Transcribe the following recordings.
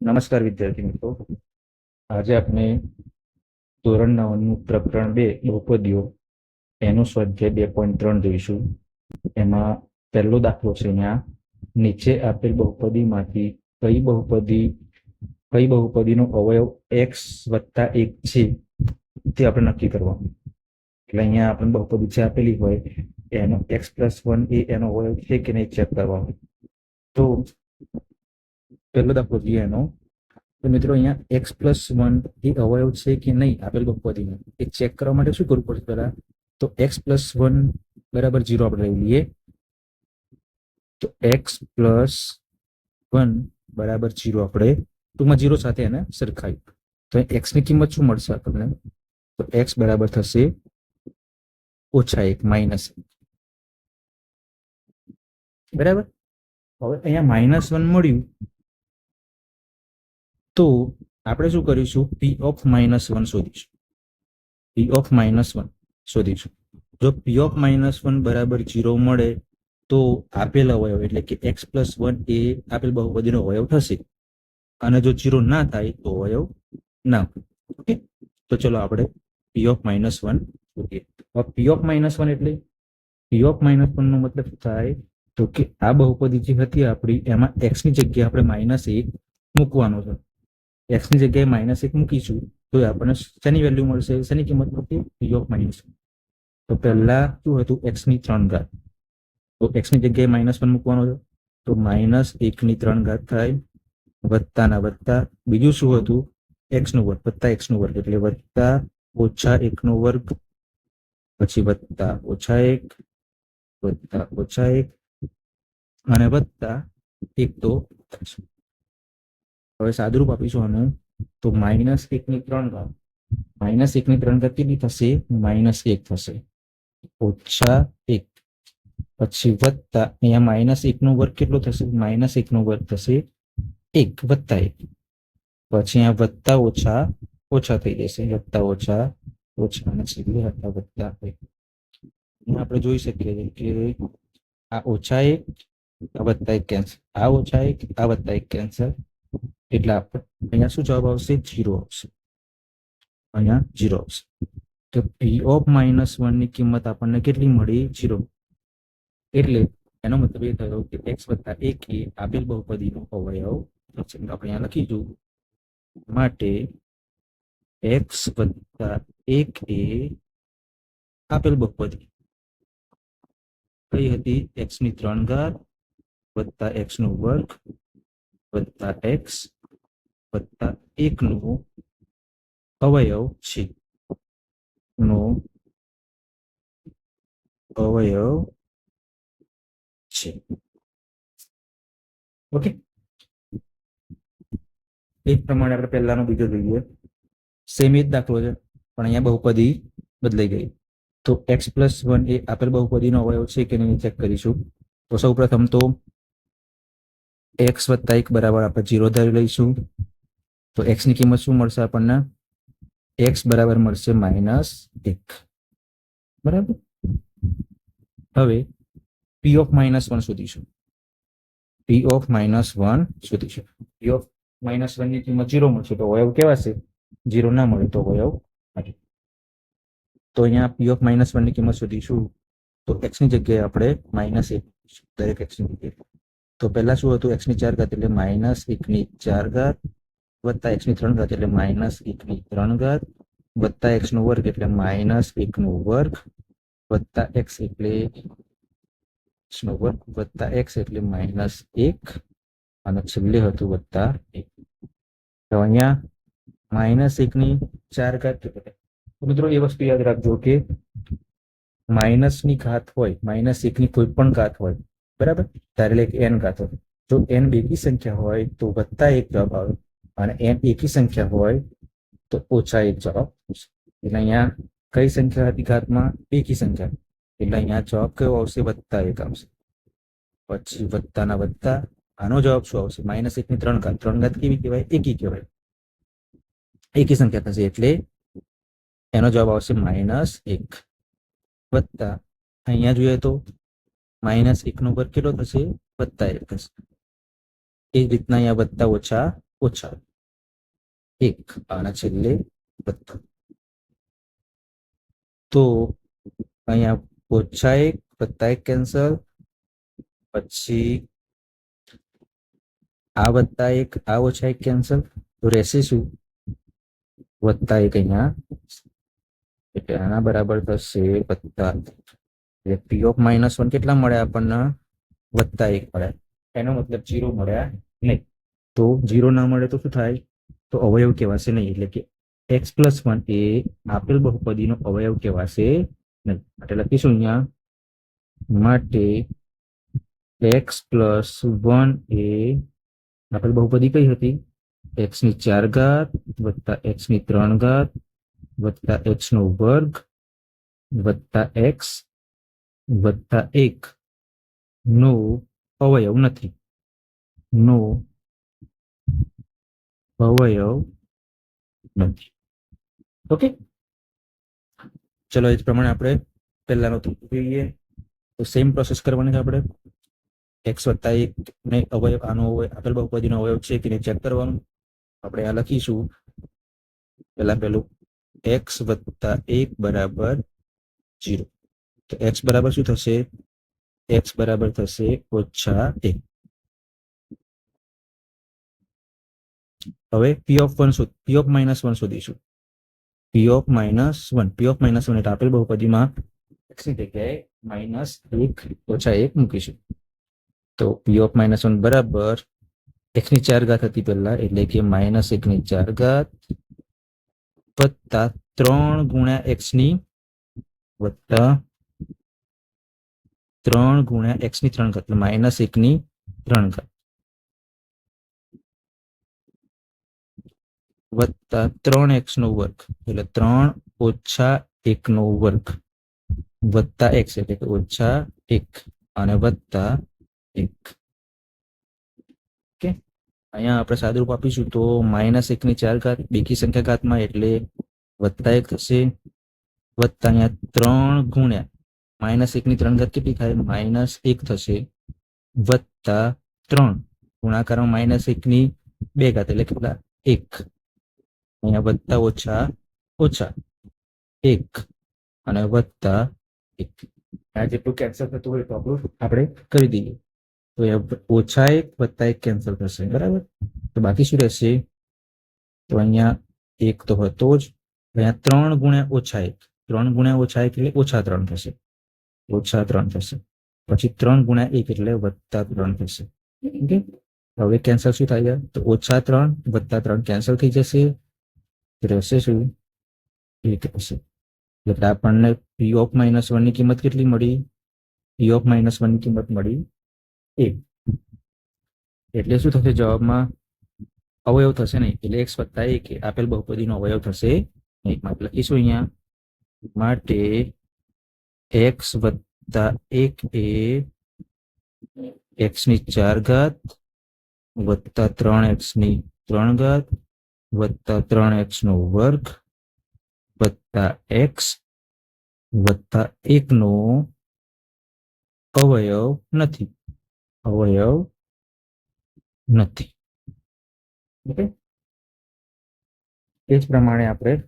નમસ્કાર વિદ્યાર્થી મિત્રો. આજે આપણે ધોરણ નવનું પ્રકરણ બે, બહુપદીઓ. એનું સ્વાધ્યાય બે પોઈન્ટ ત્રણ જોઈશું. એમાં પહેલો દાખલો છે અહીંયા. નીચે આપેલ બહુપદીમાંથી કઈ બહુપદી, કઈ બહુપદીનો અવયવ એક્સ વત્તા એક છે, તે આપણે નક્કી કરવાનું. એટલે અહીંયા આપણે બહુપદી જે આપેલી હોય, એનો એક્સ પ્લસ વન એ એનો અવયવ છે કે નહીં ચેક કરવાનું. તો પહેલો દાખલો જોઈએ એનો. તો મિત્રો અહીંયા એક્સ પ્લસ વન એ અવયવ છે કે નહીં? આપેલ બહુપદીનો. એ ચેક કરવા માટે શું કરવું પડશે પહેલા? તો એક્સ પ્લસ વન બરાબર જીરો આપણે લઈ લઈએ. તો એક્સ પ્લસ વન બરાબર જીરો આપણે ટૂંકમાં જીરો સાથે એને સરખાવી. તો એક્સની કિંમત શું મળશે આપણને? તો એક્સ બરાબર થશે ઓછા એક માઇનસ બરાબર? હવે અહીંયા માઇનસ વન મળ્યું. તો આપણે શું કરીશું? પી ઓફ માઇનસ વન શોધીશું. પી ઓફ માઇનસ વન શોધીશું. જો પી ઓફ માઇનસ વન બરાબર જીરો મળે, તો આપેલ અવયવ એટલે કે એક્સ પ્લસ વન એ આપેલ બહુપદીનો અવયવ થશે. અને જો જીરો ના થાય, તો અવયવ ના ઓકે? તો ચલો આપણે પી ઓફ માઇનસ વન શોધીએ. પી ઓફ માઇનસ વન એટલે? પી ઓફ માઇનસ વન નો મતલબ થાય? તો કે આ બહુપદી જે હતી આપણી, એમાં એક્સની જગ્યાએ આપણે માઇનસ એક મૂકવાનો છે. એક્સની જગ્યાએ માઇનસ એક મૂકીશું તો આપણને શેની વેલ્યુ મળશે? શેની કિંમત મળશે પી ઓફ માઇનસ તો પહેલા શું હતું? એક્સની ત્રણ ઘાત. તો એક્સની જગ્યાએ માઇનસ વન મૂકવાનો છે. તો માઇનસ એકની ત્રણ ઘાત થાય વત્તાના વત્તા. બીજું શું હતું? એક્સનું વર્ગ, વત્તા એક્સનું વર્ગ. એટલે વત્તા ઓછા એકનો વર્ગ, પછી વત્તા ઓછા એક, વત્તા ઓછા એક, અને વત્તા એક તો હવે સાદુરૂપ આપીશું આનું. તો માઇનસ એક ની ત્રણ ઘાત. માઇનસ એક ની ત્રણ ઘાત કેટલી થશે? માઇનસ એક થશે. ઓછા એક. પછી વત્તા, અહીંયા માઇનસ એક નો વર્ગ કેટલો થશે? માઇનસ એક નો વર્ગ થશે એક. વત્તા એક. પછી અહીંયા વત્તા ઓછા ઓછા થઈ જશે. વત્તા ઓછા ઓછા અને છેલ્લે હતા વત્તા એક. આપણે જોઈ શકીએ છીએ કે આ ઓછા એક, આ વત્તા એક કેન્સલ આ ઓછા એક, આ વત્તા એક કેન્સલ એટલે અહીંયા શું જવાબ આવશે? જીરો આવશે. અહીંયા જીરો આવશે. તો પી ઓફ માઇનસ વનની કિંમત આપણને કેટલી મળી? જીરો એટલે એનો મતલબ એ થયો કે એક્સ વત્તા એક એ આપેલ બહુપદીનો અવયવ થશે આપણે અહીંયા લખીશું માટે એક્સ વત્તા એક એ આપેલ બહુપદી. કઈ હતી? એક્સની ત્રણ ઘાત વત્તા એક્સ નો વર્ગ વત્તા એક્સ વત્તા એક અવયવ છે. નો અવયવ છે. ઓકે. એ પ્રમાણે આપણે પહેલાનો બીજો જોઈએ. સેમ એ જ દાખલો છે, પણ અહીંયા બહુપદી બદલાઈ ગઈ. તો એક્સ પ્લસ વન એ આપેલ બહુપદીનો અવયવ છે કે નહીં ચેક કરીશું. તો સૌ પ્રથમ તો એક્સ વત્તા એક બરાબર આપણે જીરો ધારી લઈશું. તો એક્સની કિંમત શું મળશે આપણને એક્સ બરાબર મળશે માઇનસ એક બરાબર હવે પી ઓફ માઇનસ વન શોધીશું પી ઓફ માઇનસ વન શોધીશું પી ઓફ માઇનસ વનની કિંમત જીરો મળશે તો અવયવ કેવા છે જીરો ના મળે તો અવયવ નથી તો અહીંયા પી ઓફ માઇનસ વનની કિંમત શોધીશું તો એક્સની જગ્યાએ આપણે માઇનસ એક દરેક એક્સની જગ્યાએ તો પહેલા શું હતું એક્સની ચાર ઘાત એટલે માઇનસ એક ની ચાર ઘાત વત્તા એક્સની ત્રણ ઘાત એટલે માઇનસ એક ની ત્રણ ઘાત. વત્તા એક્સ નો વર્ગ એટલે માઇનસ એક નો વર્ગ. વત્તા એક્સ એટલે એક્સ નો વર્ગ. વત્તા એક્સ એટલે માઇનસ એક. અને છેલ્લે હતું વત્તા એક. તો અહીંયા માઇનસ એક ની ચાર ઘાત મિત્રો એ વસ્તુ યાદ રાખજો કે માઇનસની ઘાત હોય, માઇનસ એક ની કોઈ પણ ઘાત હોય, બરાબર? ધારે કે એન ઘાત હોય. જો એન બેકી સંખ્યા હોય તો વત્તા એક જવાબ આવે. અને એન એકી સંખ્યા હોય તો ઓછા એક જવાબ આવશે. એટલે અહીંયા કઈ સંખ્યા હતી ઘાતમાં? એકી સંખ્યા. એટલે અહીંયા જવાબ કયો આવશે? વત્તા એક આવશે. પછી વત્તાના વત્તા આનો જવાબ શું આવશે? માઇનસ એક ની ત્રણ ઘાત. ત્રણ ઘાત કેવી કહેવાય? એકી કહેવાય. એકી સંખ્યા થશે એટલે એનો જવાબ આવશે માઇનસ એક. વત્તા. અહીંયા જોઈએ તો માઇનસ એક નો વર્ગ કેટલો થશે? વત્તા એક થશે. એ જ રીતના અહીંયા વત્તા ઓછા ઓછા. એક અને છેલ્લે પ્રથમ. તો અહીંયા ઓછા એક વત્તા એક કેન્સલ, પછી આ વત્તા એક, આ ઓછા એક કેન્સલ. તો રહેશે શું? વત્તા એક અહીંયા. એટલે આના બરાબર થશે વત્તા એટલે પી ઓફ માઇનસ વન કેટલા મળ્યા આપણને? વત્તા એક મળ્યા. એનો મતલબ જીરો મળ્યા નહીં. તો જીરો ના મળે તો શું થાય? તો અવયવ કહેવાશે નહીં. એટલે કે એક્સ પ્લસ વન એ આપેલ બહુપદીનો અવયવ કહેવાશે નહીં. માટે લખીશું અહીંયા. માટે એક્સ પ્લસ વન એ આપેલ બહુપદી કઈ હતી? એક્સની ચાર ઘાત વત્તા એક્સની ત્રણ ઘાત વત્તા એક્સ નો વર્ગ વત્તા એક્સ વત્તા એક નો અવયવ નથી. નો અવયવ નથી. ઓકે ચલો, એ જ પ્રમાણે આપણે પહેલાનો જોઈએ. તો સેમ પ્રોસેસ કરવાની છે આપણે. એક્સ વત્તા એક ને અવયવ આનો અવયવ આપેલ બહુપદીનો અવયવ છે કે ચેક કરવાનું. આપણે આ લખીશું. પહેલા પહેલું એક્સ વત્તા એક બરાબર જીરો તો એક્સ બરાબર શું થશે? એક્સ બરાબર થશે ઓછા એક. હવે પી ઓફ વન શું પી ઓફ માઇનસ વન શોધીશું p of minus one p of minus one એટલે આપેલ બહુપદીમાં એક્સની જગ્યાએ માઇનસ એક ઓછા એક મૂકીશું. તો પી ઓફ માઇનસ વન બરાબર એક્સની ચાર ઘાત હતી પહેલા, એટલે કે માઇનસ એકની ચાર ઘાત વત્તા ત્રણ ગુણ્યા એક્સની વત્તા ત્રણ ગુણ્યા એક્સની ત્રણ ઘાત, એટલે માઇનસ એકની ત્રણ ઘાત. વત્તા ત્રણ એક્સ નો વર્ગ. એટલે ત્રણ ઓછા એક નો વર્ગ. વત્તા એક્સ એટલે કે ઓછા એક અને વત્તા એક. ઓકે? અહીંયા આપણે સાદુરૂપ આપીશું તો માઇનસ એક ની ચાર ઘાત, બેકી સંખ્યા ઘાતમાં એટલે વત્તા એક થશે. વત્તા અહીંયા ત્રણ ગુણ્યા. માઇનસ એક ની ત્રણ ઘાત કેટલી થાય? માઇનસ એક થશે. વત્તા ત્રણ. ગુણાકારમાં માઇનસ એક ની બે ઘાત એટલે કેટલા? એક. અહીંયા વત્તા ઓછા ઓછા એક અને વત્તા એક. આ જેટલું કેન્સલ થતું હોય તો આપણું આપણે કરી દઈએ. તો અહીંયા ઓછા એક, વત્તા એક કેન્સલ થશે, બરાબર? તો બાકી શું રહેશે? તો અહીંયા એક તો હતો જ, અહીંયા ત્રણ ગુણ્યા ઓછા એક. ત્રણ ગુણ્યા ઓછા એક એટલે ઓછા ત્રણ થશે. ઓછા ત્રણ થશે. પછી ત્રણ ગુણ્યા એક એટલે વત્તા ત્રણ થશે. હવે કેન્સલ શું થાય તો ઓછા ત્રણ, વત્તા ત્રણ કેન્સલ થઈ જશે. રહેશે એક હશે. એટલે આપણને પી ઓફ માઇનસ વનની કિંમત કેટલી મળી? પી ઓફ માઇનસ વનની કિંમત મળી એક એટલે શું થશે જવાબમાં? અવયવ થશે નહીં. એટલે એક્સ વત્તા એક આપેલ બહુપદીનો અવયવ થશે નહીં માટે લખીશું અહીંયા. માટે એક્સ વત્તા એક એ એક્સની ચાર ઘાત વત્તા ત્રણ એક્સની ત્રણ ઘાત વત્તા ત્રણ એક્સ નો વર્ગ વત્તા એક્સ વત્તા એક નો અવયવ નથી. અવયવ નથી. એ જ પ્રમાણે આપણે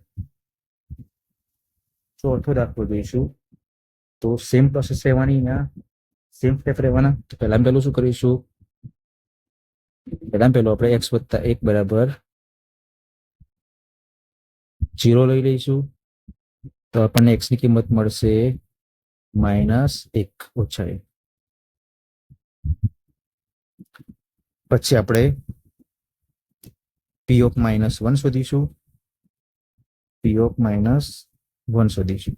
ચોથો દાખલો જોઈશું. તો સેમ પ્રોસેસ રહેવાની સેમ સ્ટેપ રહેવાના. પહેલા પહેલું શું કરીશું? પહેલા પહેલું આપણે એક્સ વત્તા એક બરાબર જીરો લઈ લઈશું. તો આપણને એક્સની કિંમત મળશે માઇનસ એક ઓછા એક. પછી આપણે પી ઓફ માઇનસ વન શોધીશું. પી ઓફ માઇનસ વન શોધીશું.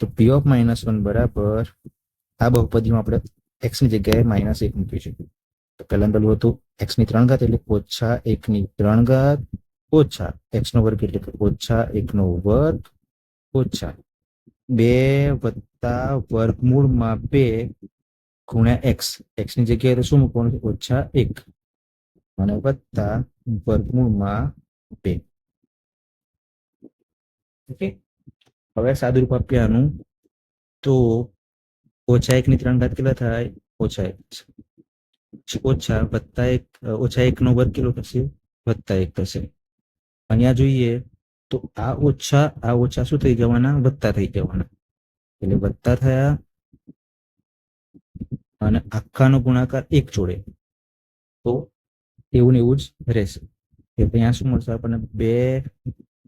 તો પી ઓફ માઇનસ વન બરાબર આ બહુપદીમાં આપણે એક્સની જગ્યાએ માઇનસ એક મૂકીશું તો પહેલા પેલું હતું એક્સની ત્રણ ઘાત એટલે ઓછા એક ની ત્રણ ઘાત ઓછા એક્સનો વર્ગ એટલે કે ઓછા એકનો વર્ગ ઓછા બે વત્તા વર્ગમૂળમાં બે ગુણ્યા એક્સ એક્સની જગ્યાએ શું મૂકવાનું છે? ઓછા એક. અને વત્તા વર્ગમૂળમાં બે ઓકે? હવે સાદુરૂપ આનું. તો ઓછા એક ની ત્રણ ઘાત કેટલા થાય? ઓછા એક. ઓછા વત્તા એક ઓછા એકનો વર્ગ કેટલો થશે? વત્તા એક થશે. અહીંયા જોઈએ તો આ ઓછા આ ઓછા શું થઈ જવાના? વધતા થઈ જવાના. એટલે વધતા થયા અને આખાનો ગુણાકાર એક જોડે. તો એવું ને એવું જ રહેશે. એટલે અહીંયા શું મળશે? આપણને બે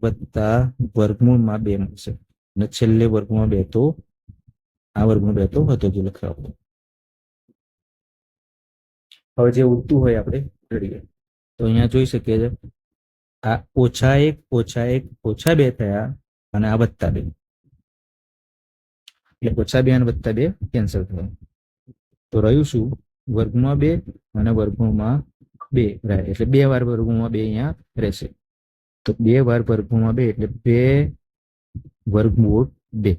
વત્તા વર્ગમૂળમાં બે મળશે. અને છેલ્લે વર્ગમાં બે તો, આ વર્ગમાં બે તો હતો જે લખાવો હવે જે ઉડતું હોય આપણે કરીએ તો અહીંયા જોઈ શકીએ છે આ ઓછા એક ઓછા એક, ઓછા બે થયા અને આ વત્તા બે. એટલે ઓછા બે અને વત્તા બે કેન્સલ થયા. તો રહ્યું શું? વર્ગમાં બે અને વર્ગમાં બે રહે. એટલે બે વાર વર્ગમાં બે અહીંયા રહેશે. તો બે વાર વર્ગમાં બે, એટલે બે વર્ગમૂળ બે.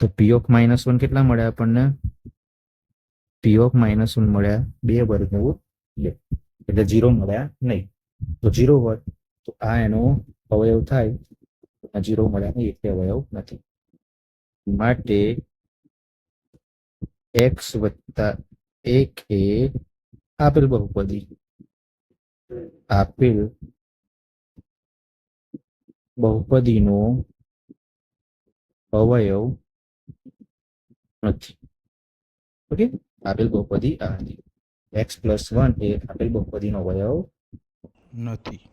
તો પી ઓફ માઇનસ વન કેટલા મળ્યા આપણને? પી ઓફ માઇનસ વન મળ્યા બે વર્ગમૂળ બે. એટલે જીરો મળ્યા નહીં. તો જીરો હોય, તો આ એનો અવયવ થાય. આ જીરો મળ્યા નહીં એટલે અવયવ નથી. માટે એક્સ વત્તા એક એ આપેલ બહુપદી. આપેલ બહુપદીનો અવયવ નથી. ઓકે? આપેલ બહુપદી આ એક્સ પ્લસ વન એ આપેલ બહુપદીનો અવયવ નથી